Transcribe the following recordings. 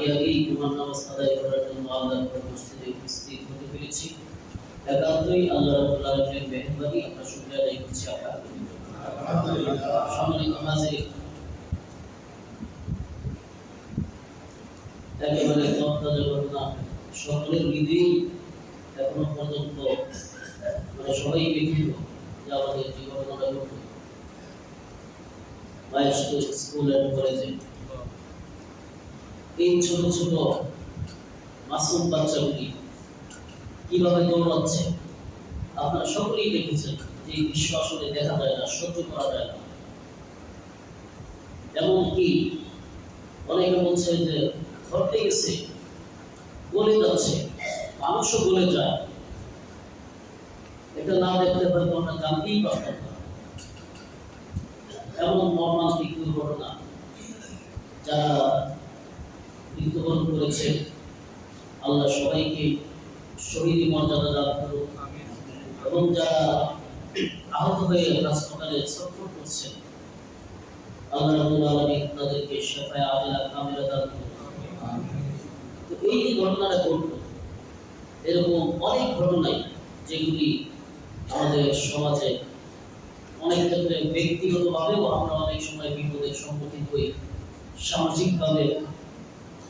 আগে আগেই তোমার নামাজ আদায় করার জন্য আল্লাহর ঘর মসজিদে উপস্থিত হতে পেরেছি। একান্তই আল্লাহ রাব্বুল আলামিনের মেহেরবানি আমরা শুকরিয়া আদায় করছি আলহামদুলিল্লাহ সম্মানিত হাজির একেবারে তত্ত্বাজা ঘটনা। সকলের বিধি এখনও পর্যন্ত মানে সবাই ব্যথিত যে আমাদের যে ঘটনাটা ঘটল মাইলস্টোন স্কুল অ্যান্ড কলেজে এই ছোট ছোট মাসুম বাচ্চাগুলি কীভাবে দৌড়াচ্ছে, আপনারা সকলেই দেখেছেন যে দৃশ্য আসলে দেখা যায় না, সহ্য করা যায় না। এমনকি অনেকে বলছে যে ধরতে গেছে, গলে যাচ্ছে, মানুষও গলে যায়। এটা না দেখলে হয়তো আমরা জানতেই পারতাম না। এমন মর্মান্তিক দুর্ঘটনা যারা মৃত্যুবরণ করেছে। আল্লাহ সবাইকে শহীদ মর্যাদা দান করুক। এবং যারা আহত হয়ে হাসপাতালে সফর করছেন ঘটনাটা ঘটল, এরকম অনেক ঘটনাই যেগুলি আমাদের সমাজে অনেক ক্ষেত্রে ব্যক্তিগতভাবেও আমরা অনেক সময় সম্মুখীন হই, সামাজিকভাবে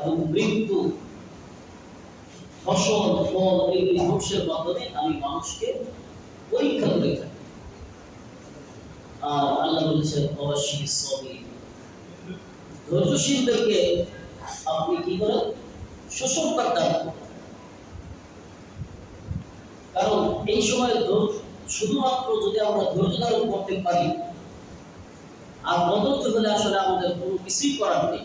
এবং মৃত্যু, ফসল, ফল ধ্বংসের মাধ্যমে আমি মানুষকে পরীক্ষা করে থাকি। আর আল্লাহ বলেছেন, অবশ্যই সবই ধৈর্যশীলদেরকে আপনি কি করেন? সুসংবাদ দান কারণ এই সময় শুধুমাত্র যদি আমরা ধৈর্য ধারণ করতে পারি, আর অধৈর্য হলে আসলে আমাদের কোনো কিছুই করার নেই।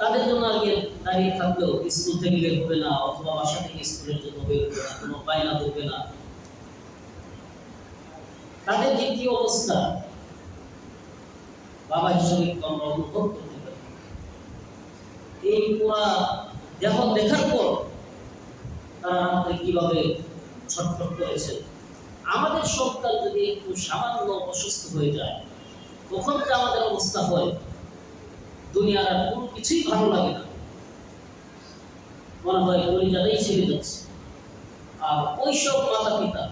তাদের জন্য আগে দাঁড়িয়ে থাকলেও স্কুল থেকে বের হবে না, অথবা বাসা থেকে স্কুলের জন্য বের হবে না, কোনো বায়না দেবে না। তাদের যে কি অবস্থা? বাবা হিসেবে আমরা অনুভব করতে পারি। এই পুরা দেহ দেখার পর তারা রাত্রে কীভাবে ছটফট করেছে? আমাদের সন্তান যদি একটু সামান্য অসুস্থ হয়ে যায় তখন আমাদের অবস্থা হয়? দুনিয়ার আর কোনো কিছুই ভালো লাগে না। মনে হয় পরিজাতেই ছেড়ে যাচ্ছে। আর ওই সব মাতা পিতা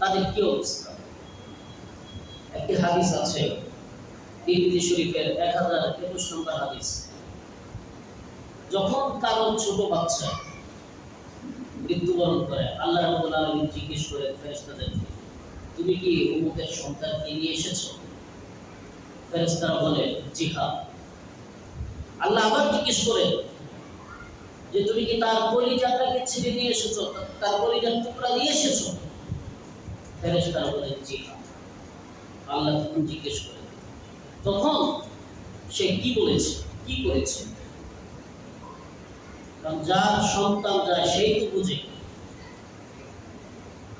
তাদের কি অবস্থা? একটি হাদিস আছে, তিরমিজি শরীফের এক হাজার একুশ নম্বর হাদিস। যখন কারও ছোট বাচ্চা মৃত্যুবরণ করে, আল্লাহ আলামিন জিজ্ঞেস করে ফেরেশতাদেরকে তুমি কি অমুকের সন্তানকে নিয়ে এসেছ? ফেরেশতারা বলে, জি হ্যাঁ। আল্লাহ আবার জিজ্ঞেস করে, যে তুমি কি তার কলিজাটাকে ছিঁড়ে নিয়ে এসেছ? তার কলিজার টুকরা নিয়ে এসেছ? ফেরেশতারা বলে, জি। আল্লাহ তখন জিজ্ঞেস করে, তখন সে কি বলেছে? কি করেছে? কারণ যার সন্তান যায়, সেই তো বুঝে।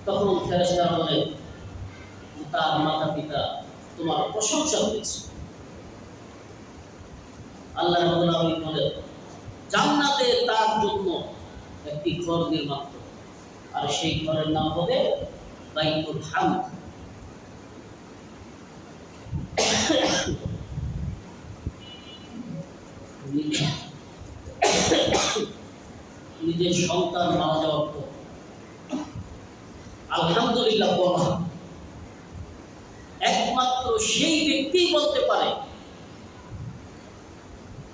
তখন ফেরেশতারা বলে, তার মাতা পিতা তোমার প্রশংসা করেছে। আল্লাহ বলেন, জান্নাতে তার জন্য একটি ঘর নির্মাণ করো। আর সেই ঘরের নাম হবে বাইতুল হামদ নিজের সন্তান মারা যাওয়ার পর, আলহামদুলিল্লাহ বলা, একমাত্র সেই ব্যক্তি বলতে পারে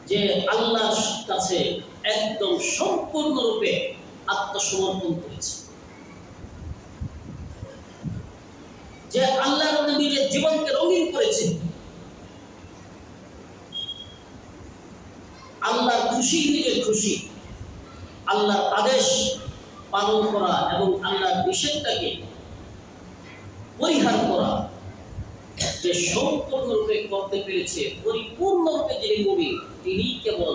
যে আল্লাহর কাছে একদম সম্পূর্ণরূপে আত্মসমর্পণ করেছে। যে আল্লাহ নিজের জীবনকে রঙিন করেছে। আল্লাহর খুশি নিজের খুশি। আল্লাহর আদেশ পালন করা এবং আল্লাহর নিষেধটাকে পরিহার করা। যে সম্পূর্ণরূপে করতে পেরেছে, পরিপূর্ণরূপে যিনি মুমিন তিনি কেবল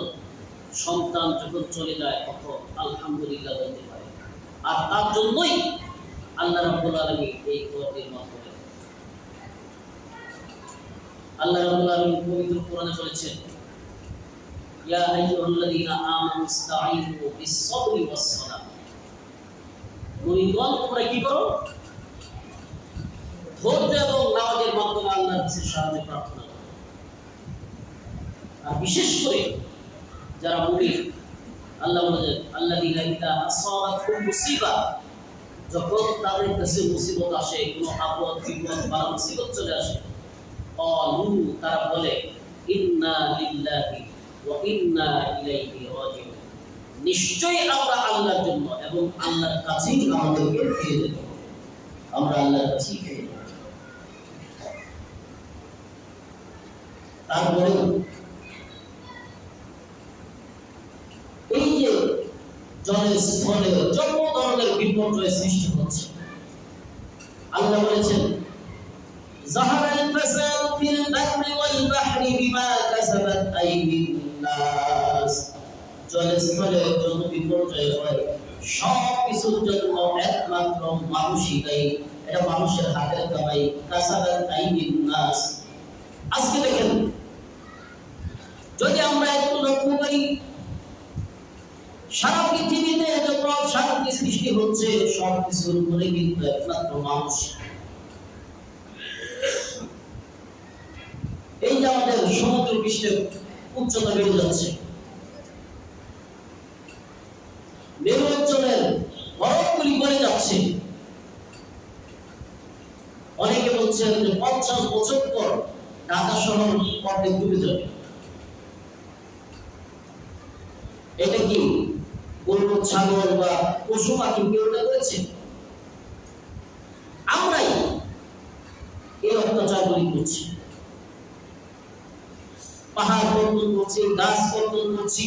সন্তান যখন চলে যায়, তখন আলহামদুলিল্লাহ বলতে পারে। আর তার জন্যই আল্লাহ রাব্বুল আলামিন এই নির্মাণ করেন। আল্লাহ রাব্বুল আলামিন পবিত্র ইয়া আইয়ুহাল্লাযীনা আমানু ইসতাঈনু বিস-সাবরি ওয়াস-সালাহ। মুমিনগণ তোমরা কি করো? ধৈর্য এবং নামাজের মাধ্যমে কাছে সাহায্য প্রার্থনা করো। আর বিশেষ করে যারা মুমিন আল্লাহ মুসিবা। যখন তাদের কাছে মুসিবত আসে, কোনো আপদ, বিপদ বা মুসিবত চলে আসে অলু তারা বলে, ইন্না নিশ্চয়ই আমরা আল্লাহর জন্য এবং আল্লাহর কাছেই আমাদেরকে ফিরে যেতে আমরা আল্লাহর কাছেই ফিরে যাব। তারপরেও এই যে জলের স্থলে যত ধরনের বিপর্যয় সৃষ্টি হচ্ছে আল্লাহ বলেছেন ظهر الفساد في البر والبحر بما كسبت أيدي الناس জলের স্থলে যত বিপর্যয় হয় সব কিছুর জন্য একমাত্র মানুষই দায়ী এটা মানুষের হাতের কামাই কাসাবাত আইদিন নাস আজকে দেখেন, যদি আমরা একটু লক্ষ্য করি, সারা পৃথিবীতে যত শান্তি সৃষ্টি হচ্ছে, সব কিছুর উপরে কিন্তু একমাত্র মানুষ। এই যে আমাদের সমুদ্র পৃষ্ঠের উচ্চতা বেড়ে যাচ্ছে। মেরু অঞ্চলের বরফগুলি পড়ে যাচ্ছে। অনেকে বলছেন যে পঞ্চাশ বছর পর ঢাকা শহর অর্ধেক ডুবে যাবে এটা কি গরু ছাগল বা পশু পাখি কেউ এটা করেছে আমরাই এই অত্যাচারগুলি করছি। পাহাড় কর্তন করছি, গাছ কর্তন করছি।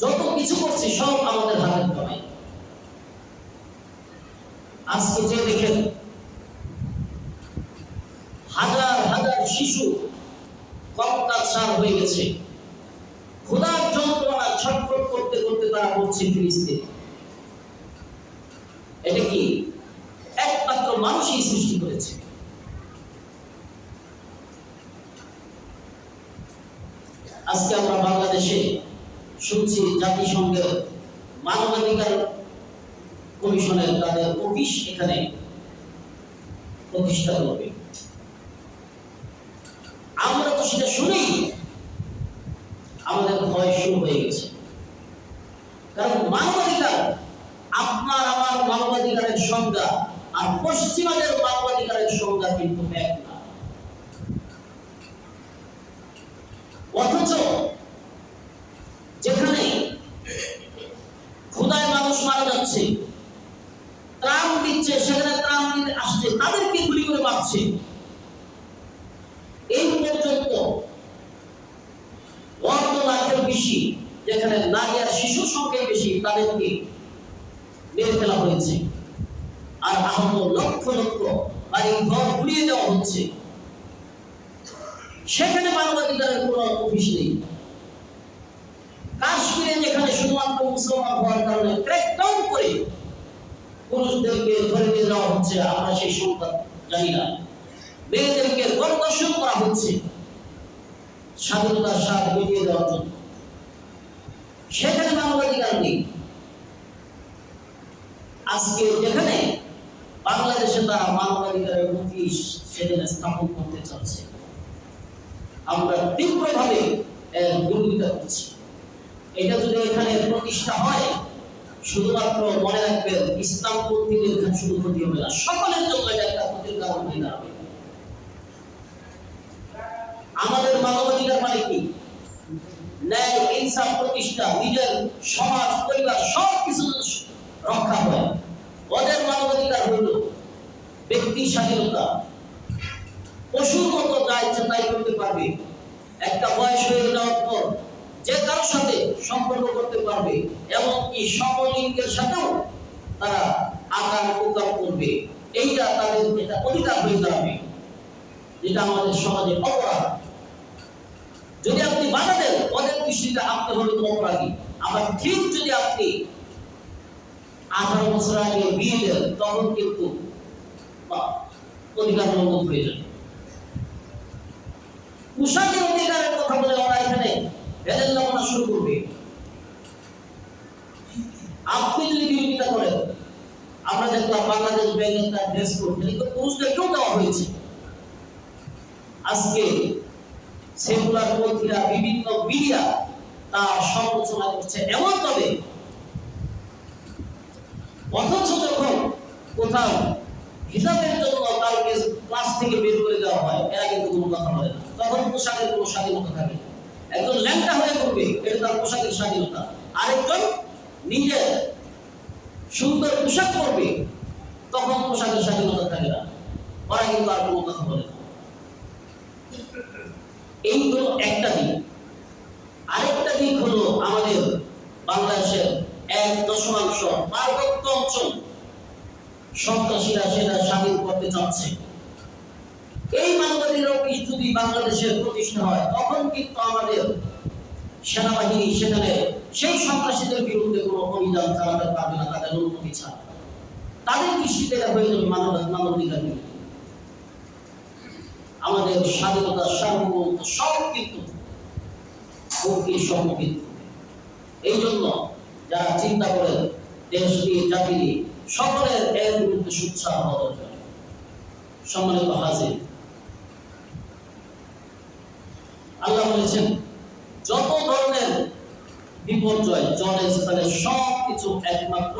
যত কিছু করছি, সব আমাদের হাতের কামাই আজকে যে দেখেন হাজার হাজার শিশু কঙ্কাল হয়ে গেছে। খোদার যন্ত্রণা ছটফট করতে করতে তারা পড়ছে ফিরিস্তে এটা কি? একমাত্র মানুষই সৃষ্টি করেছে। আজকে আমরা বাংলাদেশে শুনছি জাতিসংঘের মানবাধিকার কমিশনের তাদের অফিস এখানে প্রতিষ্ঠা করবে। আমরা তো সেটা শুনেই আমাদের ভয় শুরু হয়ে গেছে। কারণ মানবাধিকার আপনার আমার মানবাধিকারের সংজ্ঞা, আর পশ্চিমাদের মানবাধিকারের সংজ্ঞা কিন্তু এক না। অথচ যেখানে ক্ষুদায় মানুষ মারা যাচ্ছে, ত্রাণ দিচ্ছে, সেখানে ত্রাণ আসছে, তাদেরকে গুলি করে মারছে এই পর্যন্ত অর্ধ লাখের বেশি যেখানে নারী আর শিশু সংখ্যাই বেশি, তাদেরকে মেরে ফেলা হয়েছে। আর আহত লক্ষ লক্ষ বাড়ি ঘর গুড়িয়ে দেওয়া হচ্ছে। সেখানে মানবাধিকারের কোনো অফিস নেই। কাশ্মীরে যেখানে শুধুমাত্র মুসলমান হওয়ার কারণে ক্র্যাকডাউন করে পুরুষদেরকে ধরে নিয়ে যাওয়া হচ্ছে, আমরা সেই সংখ্যা জানি না। মেয়েদেরকে গণদর্শন করা হচ্ছে। স্বাধীনতার স্বাদ মিটিয়ে দেওয়ার জন্য। সেখানে মানবাধিকার নেই। আজকে যেখানে বাংলাদেশে তারা মানবাধিকারের অফিস সেখানে স্থাপন করতে চাচ্ছে, আমরা তীব্রভাবে বিরোধিতা করছি। এটা যদি এখানে প্রতিষ্ঠা হয়, শুধুমাত্র মনে রাখবেন ইসলাম পন্থীদের শুধু ক্ষতি হবে না, সকলের জন্য এটা একটা ক্ষতির কারণ হয়ে দাঁড়াবে। আমাদের মানবাধিকার মানে কি? ন্যায় ইনসাফ প্রতিষ্ঠা নিজের সমাজ, পরিবার সব রক্ষা হয়। ওদের কি স্বাধীনতা। পশুর মতো যা ইচ্ছা তাই করতে পারবে। একটা বয়স হয়ে যাওয়ার পর যে কারোর সাথে সম্পর্ক করতে পারবে এমনকি সমলিঙ্গের সাথেও তারা আকার প্রকার করবে। এইটা তাদের এটা অধিকার হয়ে দাঁড়াবে। যেটা আমাদের সমাজে অপরাধ। যদি আপনি বাধা দেন ওদের দৃষ্টিতে আপনি হলেন অপরাধী। আবার ঠিক যদি আপনি আঠারো বছর আগে বিয়ে দেন, তখন কিন্তু অধিকার লঙ্ঘন হয়ে যাবে। পোশাকের অধিকারের কথা বলে ওরা এখানে ভেদের লগ্ন শুরু করবে। আপনি যদি বিরোধিতা করেন, আমরা দেখলাম বাংলাদেশ ব্যাংক একটা ড্রেস কোড পুরুষদেরকেও দেওয়া হয়েছে। আজকে সেকুলার পন্থীরা বিভিন্ন মিডিয়া তার সমালোচনা করছে। এমন ভাবে অথচ যখন কোথাও হিসাবের জন্য কাউকে ক্লাস থেকে বের করে দেওয়া হয়, এরা কিন্তু কোনো কথা বলে না। তখন পোশাকের কোনো স্বাধীনতা থাকে। একজন ল্যাংটা হয়ে করবে এটা তার পোশাকের স্বাধীনতা। আরেকজন নিজের সুন্দর পোশাক পরবে, তখন পোশাকের স্বাধীনতা থাকে না। ওরা কিন্তু আর কোনো কথা বলে না। এই হলো একটা দিক। আরেকটা দিক হলো আমাদের বাংলাদেশের এক দশমাংশ পার্বত্য অঞ্চল। সন্ত্রাসীরা সেটা স্বাধীন করতে চাচ্ছে। এই অফিস যদি বাংলাদেশের প্রতিষ্ঠা হয়, তখন কিন্তু আমাদের সেনাবাহিনী সেখানে সেই সন্ত্রাসীদের বিরুদ্ধে কোনো অভিযান চালাতে পারবে না, তাদের অনুমতি ছাড়া তাদের দৃষ্টিতে হয়ে যাবে মানবাধিকার বিরুদ্ধে আমাদের স্বাধীনতা সার্বভৌমত্ব সব কিন্তু হুমকির সম্মুখীন। এই জন্য যারা চিন্তা করেন, দেশ নিয়ে, জাতি নিয়ে, সকলের এর বিরুদ্ধে সুচ্ছার হওয়া দরকার। সম্মানিত হাজির। আল্লাহ বলেছেন, যত ধরনের বিপর্যয়, জলের স্থলে সব কিছু একমাত্র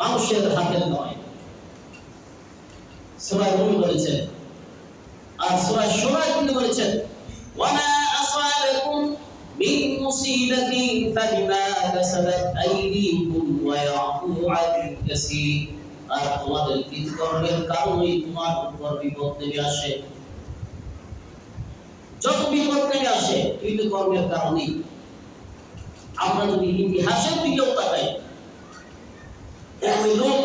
মানুষের হাতে নয়। সুরায় বলেছেন আর সুরায় সুরায় তিনি বলেছেন, ওয়ামা আসাবাকুম মিন মুসিবাতিন ফাবিমা কাসাবাত আইদিকুম ওয়া ইয়াফু আন কাসীর। আর তোমাদের কৃতকর্মের কারণেই তোমার উপর বিপদ নেমে আসে। যত বিপদ নেমে আসে, কৃতকর্মের কারণেই। আমরা যদি ইতিহাসের দিকেও তাকাই ওই লোক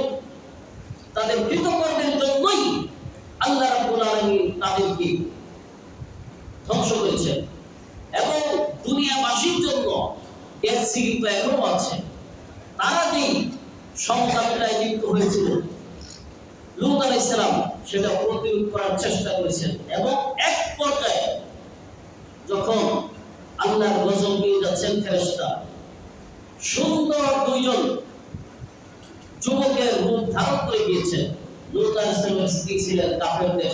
তাদের কৃতকর্মের জন্যই আল্লাহ রাব্বুল আলামিন তাদেরকে ধ্বংস করেছেন। এবং দুনিয়াবাসীর জন্য এর সিগিত এখনও আছে। তারা যেই সংগ্রামটায় লিপ্ত হয়েছিল, লুত আলাইহিস সালাম সেটা প্রতিরোধ করার চেষ্টা করেছেন এবং এক পর্যায়ে যখন আল্লাহর গজব নিয়ে যাচ্ছেন ফেরেশতা, সুন্দর দুইজন যুবকের রূপ ধারণ করে গিয়েছেন। ছিলেন কাফেরদের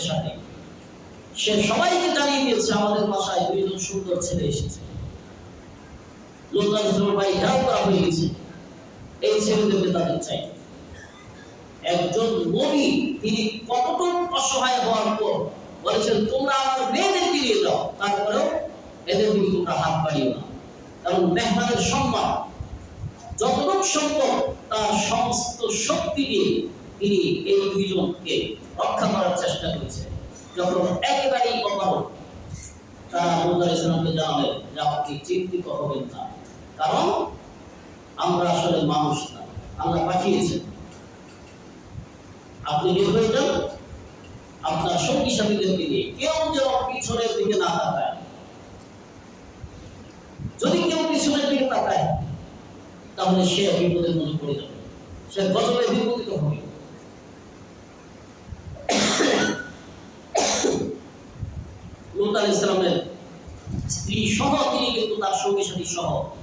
একজন নবী, তিনি কতটুকু অসহায় হওয়ার পর বলেছেন, তোমরা আমার মেয়েদেরকে নিয়ে যাও তারপরেও এদের দিকে তোমরা হাত বাড়িও না। কারণ মেহমানের সম্মান, যতটুকু সম্ভব, তার সমস্ত শক্তি দিয়ে তিনি এই দুইজনকে রক্ষা করার চেষ্টা করেছেন। যখন একেবারেই অপারক তারা ইসলামকে জানালেন, যে আপনি চিন্তিত হবেন না? কারণ আমরা আসলে মানুষ না। আল্লাহ পাঠিয়েছেন। আপনি বের হয়ে যান। আপনার নিয়ে কেউ যেন পিছনের দিকে না তাকায়। যদি কেউ পিছনের দিকে তাকায়, তাহলে সে বিপদের মধ্যে পড়ে যাবে। সে গজবে বিপদিত হবে লুত আলাইহিস সালামের স্ত্রী সহ তিনি কিন্তু তার সঙ্গী সাথী সহ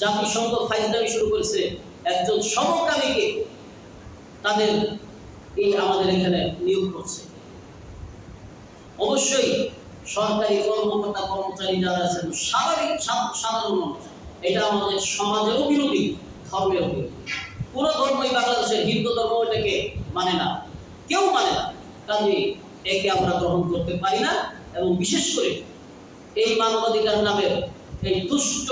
জাতিসংঘ ফাইজদামি শুরু করেছে একজন সমকামীকে তাদের এই আমাদের এখানে নিয়োগ করছে। অবশ্যই সরকারি কর্মকর্তা কর্মচারী যারা আছেন, স্বাভাবিক সাধারণ মানুষ, এটা আমাদের সমাজেরও বিরোধী ধর্মের বিরোধী। কোন ধর্মই বাংলাদেশের হিন্দু ধর্ম এটাকে মানে না। কেউ মানে না। কাজে একে আমরা গ্রহণ করতে পারি না এবং বিশেষ করে এই মানবাধিকার নামের এই দুষ্ট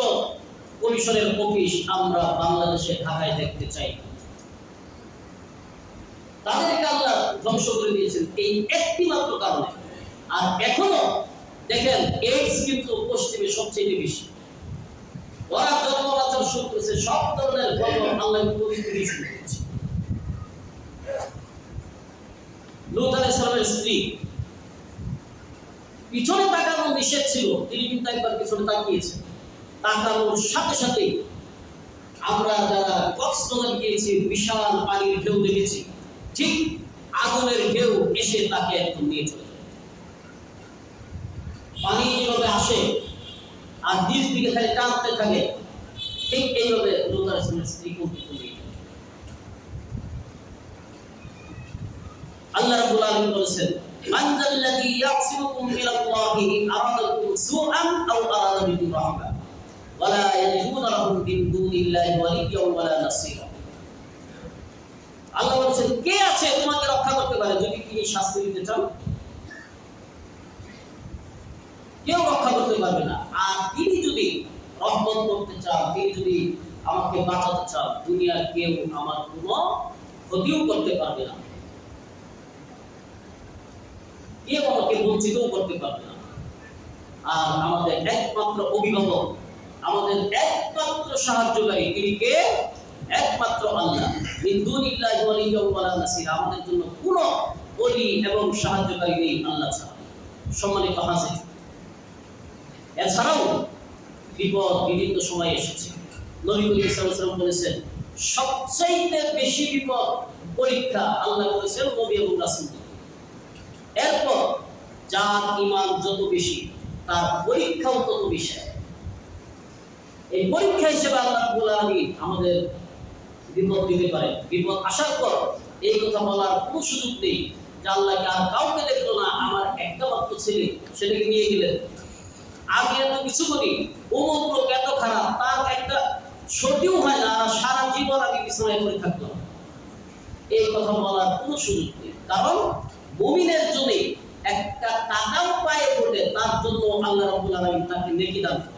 কমিশনের অফিস আমরা বাংলাদেশে ঢাকায় দেখতে চাই। তাদেরকে আল্লাহ ধ্বংস করে দিয়েছেন এই একটি মাত্র কারণে। আর এখনও দেখেন এইডস কিন্তু পশ্চিমে সবচেয়ে বেশি। ওরা সব ধরনের গল্প আল্লাহ পবিত্র শুরু করেছে স্ত্রী পিছনে তাকানো নিষেধ ছিল, তিনি কিন্তু একবার পিছনে তাকিয়েছেন। তাকানোর সাথে সাথে আমরা যারা কক্সবাজার গিয়েছি, বিশাল পানির ঢেউ দেখেছি, ঠিক আগুনের ঢেউ এসে তাকে একদম নিয়ে চলে পানি যেভাবে আসে আর নিচ দিকে খালি টানতে থাকে, ঠিক এইভাবে লোতার ইসলামের স্ত্রী কল্পিত নিয়ে আল্লাহ রাব্বুল বলেছেন ইয়াকসিমুকুম আরাদাকুম সুআন আও আরাদা বিকুম ওয়ালা ইয়াজিদুনা লাহুম মিন দুনিল্লাহি ওয়ালিয়্যান ওয়ালা নাসীরা। আল্লাহ বলেছেন, কে আছে তোমাকে রক্ষা করতে পারে যদি তিনি শাস্তি দিতে চান কেউ রক্ষা করতে পারবে না। আর তিনি যদি রহমত করতে চান, তিনি যদি আমাকে বাঁচাতে চান, দুনিয়ার কেউ আমার কোনো ক্ষতিও করতে পারবে না। কেউ আমাকে বঞ্চিতও করতে পারবে না। আর আমাদের একমাত্র অভিভাবক আমাদের একমাত্র সাহায্যকারী তিনি কে? একমাত্র আল্লাহ। বিন্দুনিল্লাহি ওয়ালিয়্যান ওয়ালা নাসির। আমাদের জন্য কোনো ওলি এবং সাহায্যকারী নেই আল্লাহ ছাড়া। সম্মানিত হাজির। এছাড়াও বিপদ বিভিন্ন সময় এসেছে। নবী করিম বলেছেন, সবচাইতে বেশি বিপদ পরীক্ষা আল্লাহ বলেছেন নবী এবং রাসূল এরপর যার ইমান যত বেশি, তার পরীক্ষাও তত বেশি। এই পরীক্ষা হিসেবে আল্লাহ আলামিন আমাদের বিপদ দিতে পারে। বিপদ আসার পর এই কথা বলার কোনো সুযোগ নেই যে আল্লাহকে আর কাউকে দেখল না, আমার একটা মাত্র ছেলে, সেটাকে নিয়ে গেলেন। আগে এত কিছু করি অমুক লোক এত খারাপ? তার একটা সর্দিও হয় না, সারা জীবন আমি বিছানায় পড়ে থাকলাম এই কথা বলার কোনো সুযোগ নেই। কারণ মুমিনের জন্য একটা টাকাও পায়ে পড়লে তার জন্য আল্লাহ রাব্বুল আলামিন তাকে নেকি দান করেন।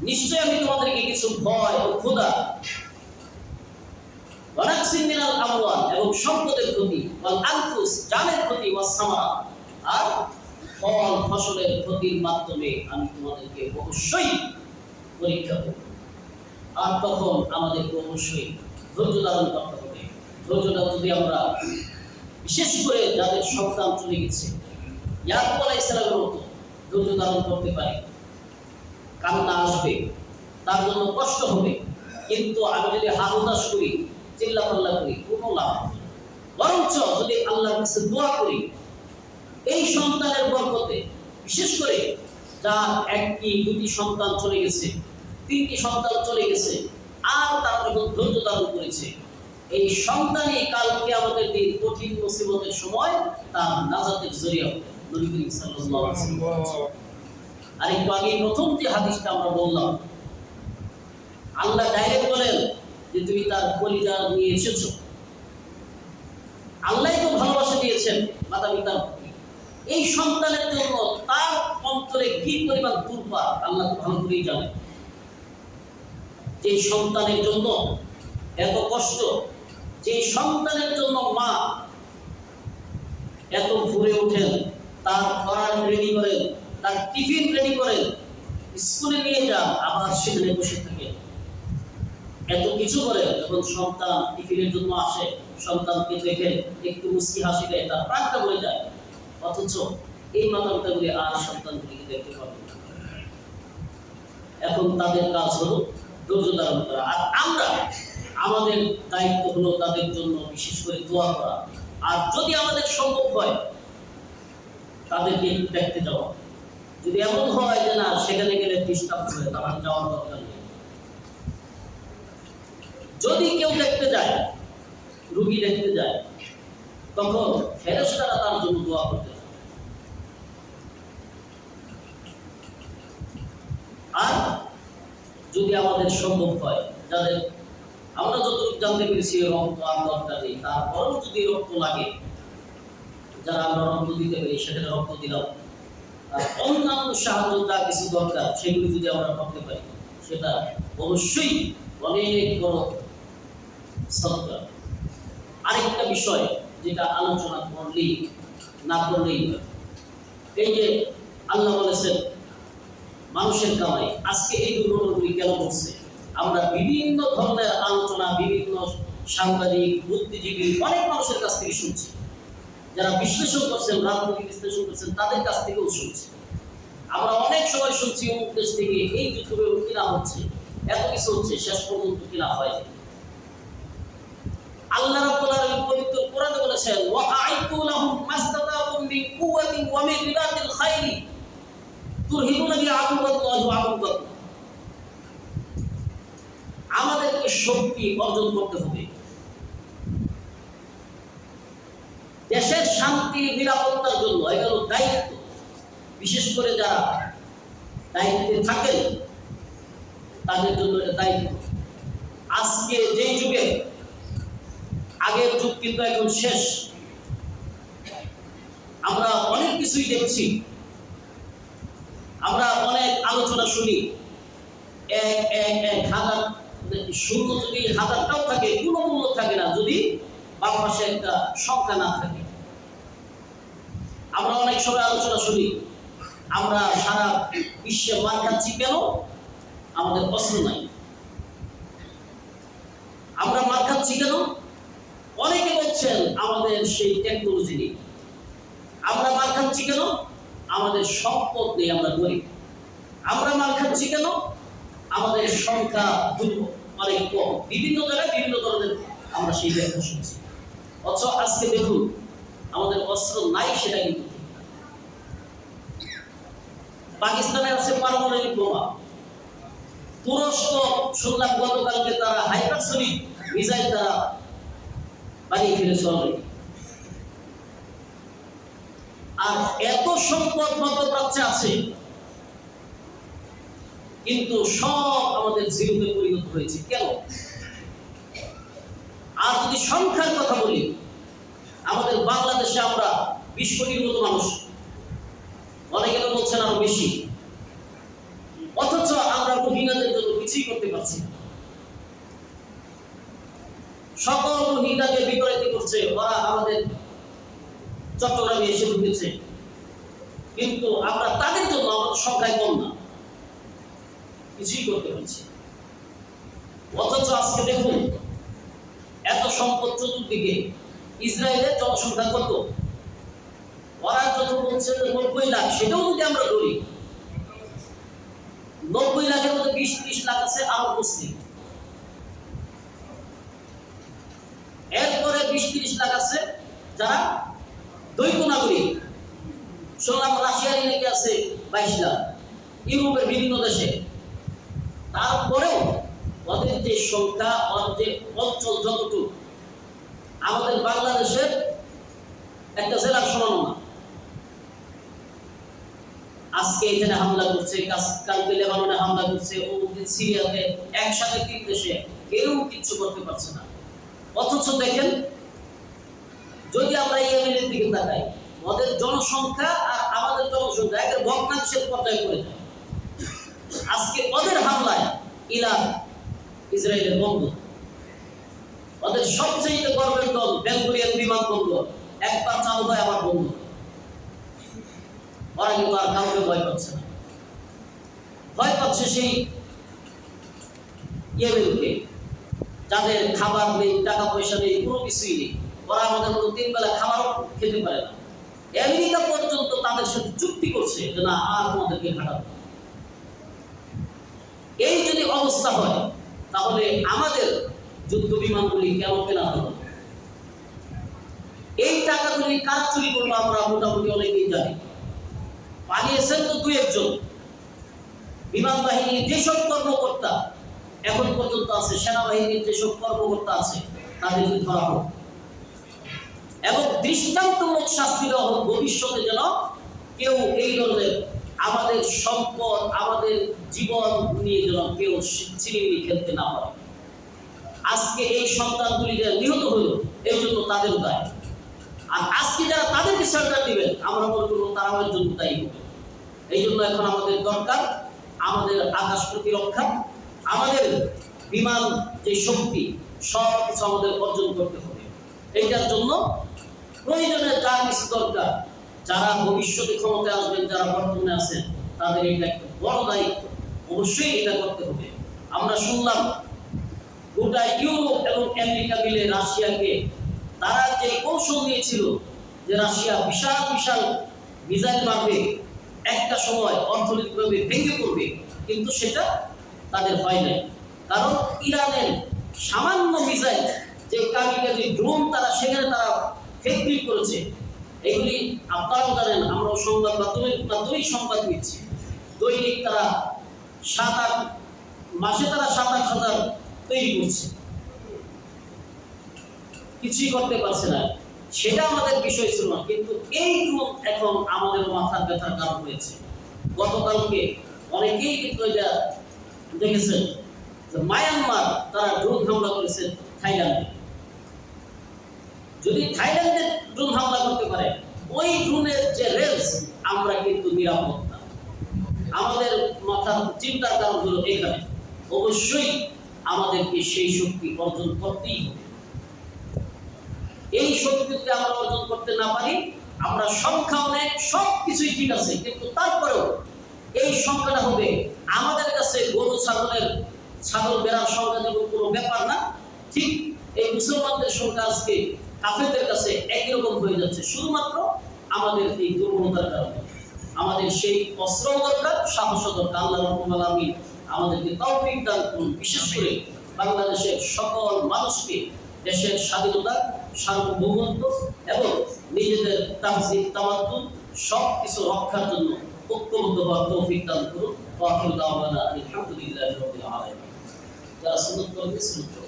নিশ্চয় আমি তোমাদেরকে কিছু ভয় ও অবশ্যই পরীক্ষা আর তখন আমাদেরকে অবশ্যই ধারণ যদি আমরা বিশেষ করে যাদের সন্তান চলে গেছে, ইয়াকুব মতো ধৈর্য ধারণ করতে পারি কান্না আসবে তার জন্য কষ্ট হবে। কিন্তু আমি যদি হাহুদাস করি, চিল্লা পাল্লা করি, কোনো লাভ বরঞ্চ যদি আল্লাহর কাছে দোয়া করি, এই সন্তানের বরকতে, বিশেষ করে যার একটি, দুটি সন্তান চলে গেছে, তিনটি সন্তান চলে গেছে, আর তারা যখন ধৈর্য ধারণ করেছে, এই সন্তানই কালকে আমাদের দিন কঠিন মুসিবতের সময় তার নাজাতের জরিয়া নবী করিম সাল্লাল্লাহু আলাইহি ওয়াসাল্লাম। আর একটু আগে প্রথম যে হাদিসটা আমরা বললাম, আল্লাহ ডাইরেক্ট বলেন যে তুমি তার কলিজা নিয়ে এসেছ। আল্লাহ তো ভালোবাসা দিয়েছেন, মাতা পিতার এই সন্তানের জন্য তার অন্তরে কি পরিমাণ দুর্বা আল্লাহ ভালো করেই জানেন। যে সন্তানের জন্য এত কষ্ট, যে সন্তানের জন্য মা এত ভুরে ওঠেন, তার খাবার রেডি করেন তার টিফিন রেডি করেন স্কুলে নিয়ে যান আবার সেখানে বসে থাকে। এত কিছু করে যখন সন্তান টিফিনের জন্য আসে, সন্তানকে দেখে একটু মুস্কি হাসি দেয়, তার প্রাণটা ভরে যায়। অথচ এই মাতা পিতাগুলি আর সন্তানগুলিকে দেখতে পাবে এখন তাদের কাজ হলো ধৈর্য ধারণ করা। আর আমরা আমাদের দায়িত্ব হলো তাদের জন্য বিশেষ করে দোয়া করা। আর যদি আমাদের সম্ভব হয়, তাদেরকে দেখতে যাওয়া। যদি এমন হয় যে না, সেখানে গেলে ডিস্টার্ব হবে তাহলে যাওয়ার দরকার নেই। যদি কেউ দেখতে যায়, রুগী দেখতে যায়, তখন ফেরেশতারা তার জন্য দোয়া করতে আর যদি আমাদের সম্ভব হয়, যাদের আমরা যতটুকু জানতে পেরেছি, রক্ত দরকার নেই, তারপরেও যদি রক্ত লাগে, যারা আমরা রক্ত দিতে পারি, সেখানে রক্ত দিলাম। অন্যান্য সাহায্য যা কিছু দরকার যদি আমরা করতে পারি, সেটা অবশ্যই অনেক বড় আরেকটা বিষয় যেটা আলোচনা করলেই, না করলেই এই যে আল্লাহ বলেছেন, মানুষের কামাই, আজকে এই দুর্ঘটনাগুলি কেন ঘটছে? আমরা বিভিন্ন ধরনের আলোচনা, বিভিন্ন সাংবাদিক, বুদ্ধিজীবী, অনেক মানুষের কাছ থেকে শুনছি। যারা বিশ্লেষণ করছেন, রাজনৈতিক বিশ্লেষণ করছেন, তাদের কাছ থেকেও শুনছি। আমরা অনেক সময় শুনছি অমুক দেশ থেকে, এই যুদ্ধে কিনা হচ্ছে? এত কিছু হচ্ছে, শেষ পর্যন্ত কিনা হয়? আমাদেরকে শক্তি অর্জন করতে হবে। দেশের শান্তি নিরাপত্তার জন্য এগুলো দায়িত্ব। বিশেষ করে যারা দায়িত্বে থাকেন, তাদের জন্য এটা দায়িত্ব। আজকে যেই যুগে, আগের যুগ কিন্তু এখন শেষ। আমরা অনেক কিছুই দেখছি। আমরা অনেক আলোচনা শুনি। এক হাজার, শূন্য যদি হাজারটাও থাকে কোনো মূল্য থাকে না, যদি বাম পাশে একটা সংখ্যা না থাকে। আমরা অনেক সময় আলোচনা শুনি, আমরা সারা বিশ্বে মার খাচ্ছি কেন? আমাদের অস্ত্র নাই। আমরা মার খাচ্ছি কেন? অনেকে বলছেন আমাদের সেই টেকনোলজি নেই। আমরা মার খাচ্ছি কেন? আমাদের সম্পদ নেই আমরা গরিব। আমরা মার খাচ্ছি কেন? আমাদের সংখ্যা অনেক কম। বিভিন্ন জায়গায় বিভিন্ন ধরনের আমরা সেই ব্যাখ্যা শুনছি। অথচ আজকে দেখুন আমাদের অস্ত্র নাই সেটা কিন্তু পাকিস্তানে আছে পারমাণবিক বোমা। তুরস্ক শুনলাম গতকালকে তারা হাইপারসনিক মিসাইল তারা বানিয়ে ফেলেছে অলরেডি আর এত সম্পদ মধ্যপ্রাচ্যে আছে, কিন্তু সব আমাদের জিরোতে পরিণত হয়েছে। কেন? আর যদি সংখ্যার কথা বলি আমাদের বাংলাদেশে আমরা বিশ কোটির মতো মানুষ। অনেকে তো বলছেন আরও বেশি। অথচ আমরা রোহিঙ্গাদের জন্য কিছুই করতে পারছি সকল রোহিঙ্গাকে বিতাড়িত করছে, ওরা আমাদের চট্টগ্রামে এসে ঢুকেছে। কিন্তু আমরা তাদের জন্য আমাদের সংখ্যায় কম না। কিছুই করতে পারছি অথচ আজকে দেখুন, এত সম্পদ চতুর্দিকে ইসরায়েলের জনসংখ্যা কত? ওরা যত বলছে নব্বই লাখ, সেটাও যদি আমরা ধরি, নব্বই লাখের মধ্যে বিশ, ত্রিশ লাখ আছে আরব মুসলিম এরপরে বিশ, ত্রিশ লাখ আছে যারা দ্বৈত নাগরিক। শুনলাম রাশিয়ার নাকি আছে বাইশ লাখ, ইউরোপের বিভিন্ন দেশে। তারপরেও ওদের যে সংখ্যা, ওদের অঞ্চল যতটুকু আমাদের বাংলাদেশের একটা জেলার সমান না আজকে এখানে হামলা করছে কালকে লেবাননে হামলা করছে, অমুক সিরিয়াতে একসাথে তিন দেশে কেউ কিচ্ছু করতে পারছে না। অথচ দেখেন, যদি আমরা ইয়েমেনের দিকে তাকাই, ওদের জনসংখ্যা আর আমাদের জনসংখ্যা একের ভগ্নাংশের পর্যায়ে পড়ে যায়। আজকে ওদের হামলায় ইরান, ইসরায়েলের বন্ধ। ওদের সবচেয়ে গর্বের দল বেঙ্গুরিয়ান বিমানবন্দর একবার চালু হয় আবার বন্ধ। ওরা কিন্তু আর কাউকে ভয় পাচ্ছে না। ভয় পাচ্ছে সেই ইয়েমেনকে, যাদের খাবার নেই টাকা পয়সা নেই, কোনো কিছুই নেই। ওরা আমাদের মতো তিন বেলা খাবারও খেতে পারে না। আমেরিকা পর্যন্ত তাদের সাথে চুক্তি করছে যে না, আর তোমাদেরকে খাটাবো এই যদি অবস্থা হয়, তাহলে আমাদের যুদ্ধ বিমানগুলি কেন কেনা হলো? এই টাকাগুলি কার চুরি করব আমরা মোটামুটি অনেকেই জানি। পালিয়েছেন তো দুই একজন। বিমান বাহিনীর যেসব কর্মকর্তা এখন পর্যন্ত আছে, সেনাবাহিনীর যেসব কর্মকর্তা আছে, তাদেরকে ধরা হোক এবং দৃষ্টান্তমূলক শাস্তি দেওয়া হোক ভবিষ্যতে যেন কেউ এই ধরনের আমাদের সম্পদ, আমাদের জীবন নিয়ে যেন কেউ ছিনিমিনি খেলতে না পারে। আজকে এই সন্তানগুলি যে নিহত হলো এই জন্য তাদের দায়। আর আজকে যারা তাদেরকে সার্টার দিবেন, আমরা মনে করব আমাদের জন্য দায়ী হবে। এই জন্য এখন আমাদের দরকার আমাদের আকাশ প্রতিরক্ষা, আমাদের বিমান যে শক্তি সব কিছু আমাদের অর্জন করতে হবে। এইটার জন্য প্রয়োজনে যা কিছু দরকার। যারা ভবিষ্যতে ক্ষমতায় আসবেন, যারা বর্তমানে আছেন, তাদের এটা একটা বড় দায়িত্ব। অবশ্যই এটা করতে হবে। আমরা শুনলাম গোটা ইউরোপ এবং আমেরিকা মিলে রাশিয়াকে, তারা যে কৌশল নিয়েছিল যে রাশিয়া বিশাল বিশাল মিসাইল মারবে, একটা সময় অর্থনৈতিকভাবে ভেঙে পড়বে, কিন্তু সেটা তাদের হয় নাই। কারণ ইরানের সামান্য মিসাইল যে কামিকাজি ড্রোন তারা, সেখানে তারা ফেক্টরি করেছে। এগুলি আপনারাও জানেন, আমরাও সংবাদ মাধ্যমের মাধ্যমেই সংবাদ নিচ্ছি দৈনিক তারা সাত আট মাসে তারা সাত আট হাজার তৈরি করছে কিছুই করতে পারছে না। সেটা আমাদের বিষয় ছিল না, কিন্তু এই এখন আমাদের মাথার ব্যথার কারণ হয়েছে। গতকালকে অনেকেই কিন্তু এটা দেখেছেন মায়ানমার তারা ড্রোন হামলা করেছে থাইল্যান্ডে। যদি থাইল্যান্ডে ড্রোন হামলা করতে পারে, ওই ড্রোনের যে রেঞ্জ আমরা কিন্তু নিরাপদ না। আমাদের মাথার চিন্তার কারণ হলো এখানে। অবশ্যই আমাদেরকে সেই শক্তি অর্জন করতেই হবে। এই শক্তি যদি আমরা অর্জন করতে না পারি, আমরা সংখ্যা অনেক সব কিছুই ঠিক আছে, কিন্তু তারপরেও এই সংখ্যাটা হবে আমাদের কাছে গরু, ছাগলের, ছাগল বেড়ার সংখ্যা যেমন কোনো ব্যাপার না। ঠিক এই মুসলমানদের সংখ্যা আজকে কাফেরদের কাছে একই রকম হয়ে যাচ্ছে। শুধুমাত্র আমাদের এই দুর্বলতার কারণে। আমাদের সেই অস্ত্র দরকার সাহস দরকার। আল্লাহ রহমান আলমী আমাদেরকে তৌফিক দান করুন। বিশেষ করে বাংলাদেশের সকল মানুষকে দেশের স্বাধীনতা, সার্বভৌমত্ব এবং নিজেদের তাহসিক তামাত্ম সব কিছু রক্ষার জন্য ঐক্যবদ্ধ হওয়ার তৌফিক দান করুন। আলহামদুলিল্লাহি যারা সুন্দর করবে করবে